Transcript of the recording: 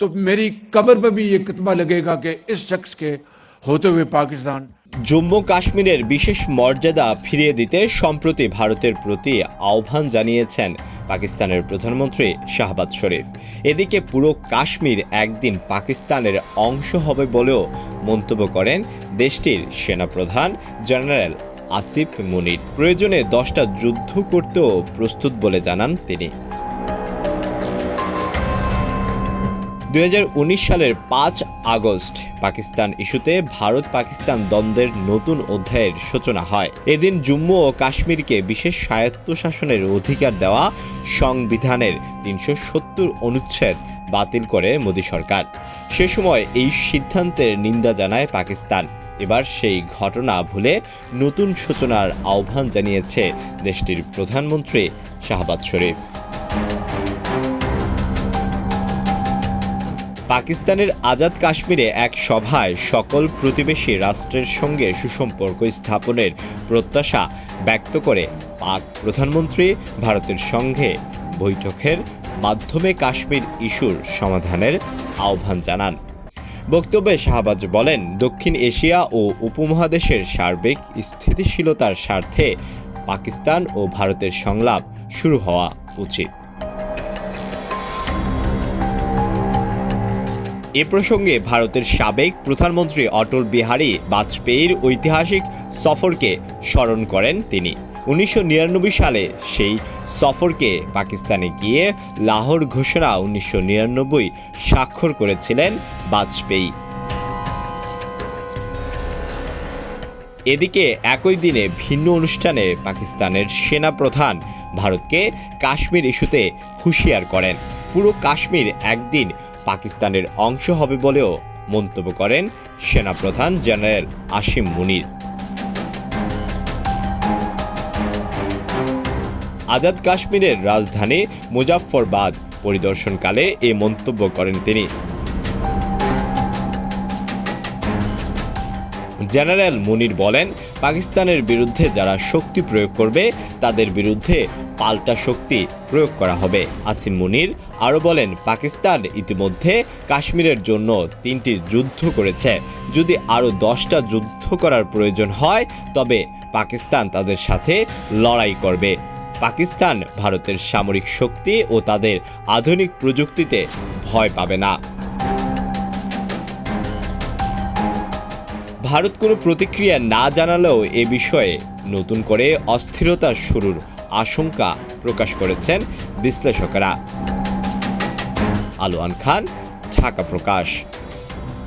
तो मेरी कब्र पर भी ये कतबा लगेगा कि इस शख्स के होते हुए पाकिस्तान জম্মু কাশ্মীরের বিশেষ মর্যাদা ফিরিয়ে দিতে সম্প্রতি ভারতের প্রতি আহ্বান জানিয়েছেন পাকিস্তানের প্রধানমন্ত্রী শাহবাজ শরীফ এদিকে পুরো কাশ্মীর একদিন পাকিস্তানের অংশ হবে বলেও মন্তব্য করেন দেশটির সেনাপ্রধান জেনারেল আসিফ মুনির প্রয়োজনে দশটা যুদ্ধ করতেও প্রস্তুত বলে জানান তিনি দুই হাজার উনিশ সালের পাঁচ আগস্ট পাকিস্তান ইস্যুতে ভারত পাকিস্তান দ্বন্দ্বের নতুন অধ্যায়ের সূচনা হয়। এদিন জম্মু ও কাশ্মীরকে বিশেষ স্বায়ত্তশাসনের অধিকার দেওয়া সংবিধানের তিনশো সত্তর অনুচ্ছেদ বাতিল করে মোদী সরকার। সে সময় এই সিদ্ধান্তের নিন্দা জানায় পাকিস্তান। এবার সেই ঘটনা ভুলে নতুন সূচনার আহ্বান জানিয়েছে দেশটির প্রধানমন্ত্রী শাহবাজ শরীফ। পাকিস্তানের আজাদ কাশ্মীরে এক সভায় সকল প্রতিবেশী রাষ্ট্রের সঙ্গে সুসম্পর্ক স্থাপনের প্রত্যাশা ব্যক্ত করে পাক প্রধানমন্ত্রী ভারতের সঙ্গে বৈঠকের মাধ্যমে কাশ্মীর ইস্যুর সমাধানের আহ্বান জানান। বক্তব্যে শাহবাজ বলেন, দক্ষিণ এশিয়া ও উপমহাদেশের সার্বিক স্থিতিশীলতার স্বার্থে পাকিস্তান ও ভারতের সংলাপ শুরু হওয়া উচিত। এ প্রসঙ্গে ভারতের সাবেক প্রধানমন্ত্রী অটল বিহারী বাজপেয়ীর ঐতিহাসিক সফরকে স্মরণ করেন তিনি। উনিশশো নিরানব্বই সালে সেই সফরকে পাকিস্তানে গিয়ে লাহোর ঘোষণা উনিশশো নিরানব্বই স্বাক্ষর করেছিলেন বাজপেয়ী। এদিকে একই দিনে ভিন্ন অনুষ্ঠানে পাকিস্তানের সেনা প্রধান ভারতকে কাশ্মীর ইস্যুতে হুঁশিয়ার করেন। পুরো কাশ্মীর একদিন পাকিস্তানের অংশ হবে বলেও মন্তব্য করেন সেনাপ্রধান জেনারেল আসিম মুনির। আজাদ কাশ্মীরের রাজধানী মুজাফফরবাদ পরিদর্শনকালে এ মন্তব্য করেন তিনি। জেনারেল মুনির বলেন, পাকিস্তানের বিরুদ্ধে যারা শক্তি প্রয়োগ করবে, তাদের বিরুদ্ধে পাল্টা শক্তি প্রয়োগ করা হবে। আসিম মুনির আরও বলেন, পাকিস্তান ইতিমধ্যে কাশ্মীরের জন্য তিনটি যুদ্ধ করেছে। যদি আরও দশটা যুদ্ধ করার প্রয়োজন হয়, তবে পাকিস্তান তাদের সাথে লড়াই করবে। পাকিস্তান ভারতের সামরিক শক্তি ও তাদের আধুনিক প্রযুক্তিতে ভয় পাবে না। ভারত কোনো প্রতিক্রিয়া না জানালেও এ বিষয়ে নতুন করে অস্থিরতা শুরুর আশঙ্কা প্রকাশ করেছেন বিশ্লেষকেরা। আলোয়ান খান, ঢাকা প্রকাশ।